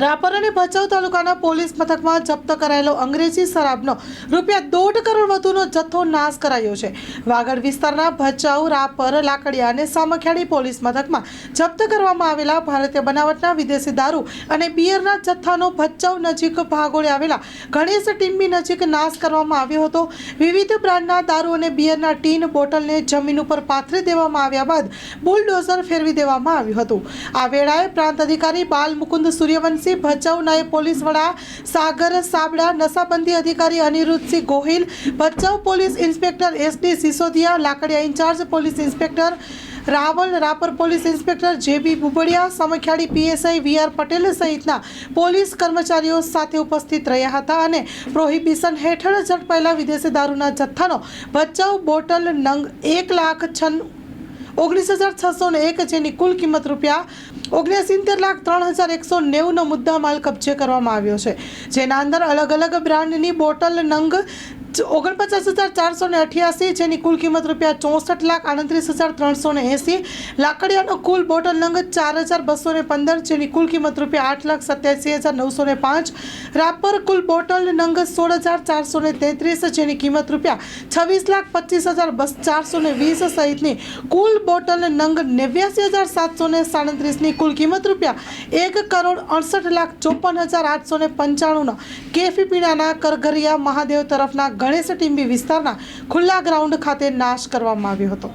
રાપર અને ભચાઉ તાલુકાના પોલીસ મથકમાં જપ્ત કરાયેલો અંગ્રેજી શરાબનો રૂપિયા દોઢ કરોડ વધુનો જથ્થો નાશ કરાયો છે. વાગડ વિસ્તારના ભચાઉ, રાપર, લાકડિયા અને સામખિયાળી પોલીસ મથકમાં જપ્ત કરવામાં આવેલા ભારતીય બનાવટના વિદેશી દારૂ અને બિયરના જથ્થાનો ભચાઉ નજીક ભાગોળે આવેલા ગણેશ ટીમ્બી નજીક નાશ કરવામાં આવ્યો હતો. વિવિધ બ્રાન્ડના દારૂ અને બિયરના ટીન બોટલને જમીન ઉપર પાથરી દેવામાં આવ્યા બાદ બુલડોઝર ફેરવી દેવામાં આવ્યું હતું. આ વેળાએ પ્રાંત અધિકારી બાલ મુકુંદ સૂર્યવંશી ભચાઉ નાયબ પોલીસ વડા સાગર સાબડા, નશાબંધી અધિકારી Anirudhsinh Gohil, Bhachau police inspector S D Sisodiya, Lakadiya incharge police inspector Raval, Rapar police inspector J B Bubadiya Samakhiyali PSI V R Patel સહિતના પોલીસ કર્મચારીઓ સાથે ઉપસ્થિત રહ્યા હતા અને પ્રોહિબિશન હેઠળ ઝડપાયેલા વિદેશી દારૂના જથ્થાનો ભચાઉ બોટલ નંગ એક લાખ છન્નું ઓગણીસ હજાર છસો ને એક જેની કુલ કિંમત રૂપિયા ઓગણસિત્તેર લાખ ત્રણ હજાર એકસો નેવુંનો મુદ્દા માલ કબજે કરવામાં આવ્યો છે. જેના અંદર અલગ અલગ બ્રાન્ડની બોટલ નંગ ઓગણપચાસ હજાર ચારસો ને અઠ્યાસી, જેની કુલ કિંમત રૂપિયા ચોસઠ લાખ આડત્રીસ હજાર ત્રણસો ને એંસી લાકડિયાનો કુલ બોટલ નંગ ચાર હજાર બસો ને પંદર, જેની કુલ કિંમત રૂપિયા આઠ લાખ સત્યાસી હજાર નવસો ને પાંચ, રાપર કુલ બોટલ નંગ સોળ હજાર ચારસો ને તેત્રીસ, જેની કિંમત રૂપિયા છવ્વીસ લાખ પચીસ હજાર બસ ચારસો ને વીસ સહિતની કુલ બોટલ નંગ નેવ્યાસી હજાર સાતસો ને સાડત્રીસની કુલ કિંમત રૂપિયા એક કરોડ અડસઠ લાખ ચોપન હજાર આઠસો ને પંચાણુંના કેફી પીણાના કરઘરિયા મહાદેવ તરફના ગણેશ ટીંબી વિસ્તારના ખુલ્લા ગ્રાઉન્ડ ખાતે નાશ કરવામાં આવ્યો હતો.